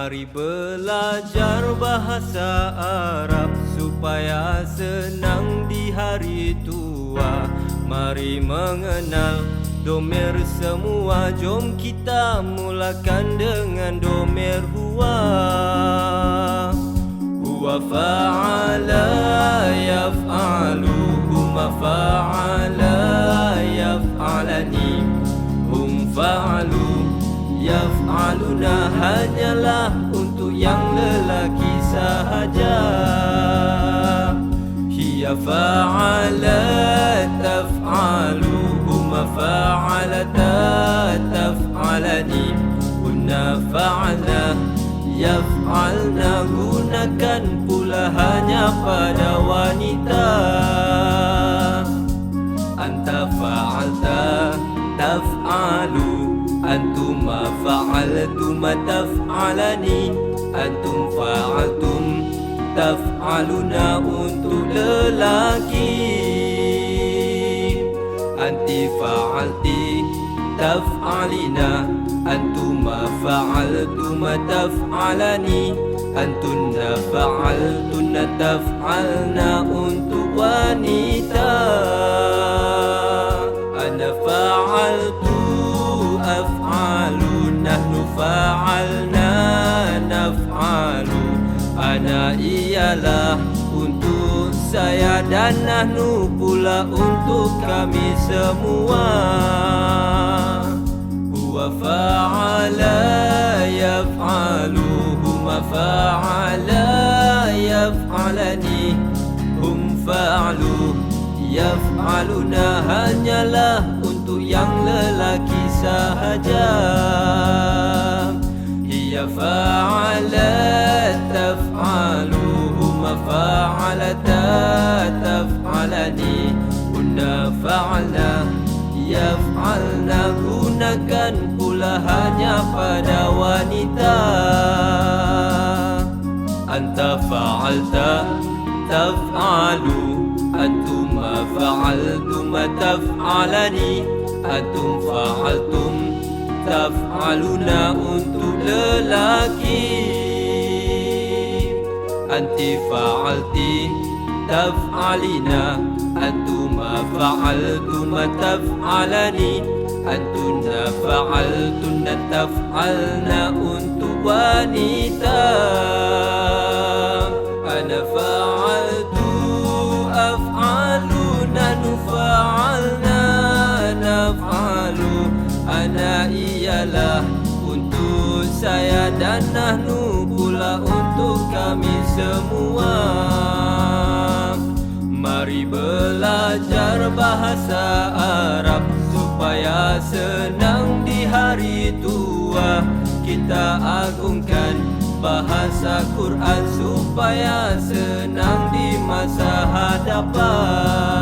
Mari belajar bahasa Arab supaya senang di hari tua. Mari mengenal domer semua. Jom kita mulakan dengan domer huwa. Huwa fa'ala yaf'alu huma fa'ala yaf'alani hum fa'alu Yaf'aluna hanyalah untuk yang lelaki sahaja. Hiya fa'ala taf'alu Huma fa'alata taf'alani. Hunna fa'ala Yaf'alna gunakan pula hanya pada wanita أنتم ما فعلتم ما تفعلن أنتم فعلتم تفعلنا أنت للاكي. أنت فعلت تفعلنا ما فعلتما تفعلن أنتن فعلتن تفعلنا أنت وانيتا. Naf'alu ana ialah untuk saya dan nahnu pula untuk kami semua. Huwa fa'ala yaf'alu huma fa'ala yaf'alani. Hum fa'alu yaf'aluna hanyalah untuk yang lelaki sahaja فعلت تفعلهما فعلتا تفعلني كنا فعلنا يفعلنا gunakan pula hanya pada wanita Anta fa'alta taf'alu Antuma fa'altuma taf'alani Antum fa'altum taf'aluna untuk lelaki Anti fa'alti Taf'alina Antuma fa'altum taf'alani Antuna fa'altunna taf'alna untuk wanita Ana fa'altu af'alu Nanu fa'alna naf'alu Ana ialah untuk saya dan nahnu pula untuk kami semua. Mari belajar bahasa Arab supaya senang di hari tua. Kita agungkan bahasa Quran supaya senang di masa hadapan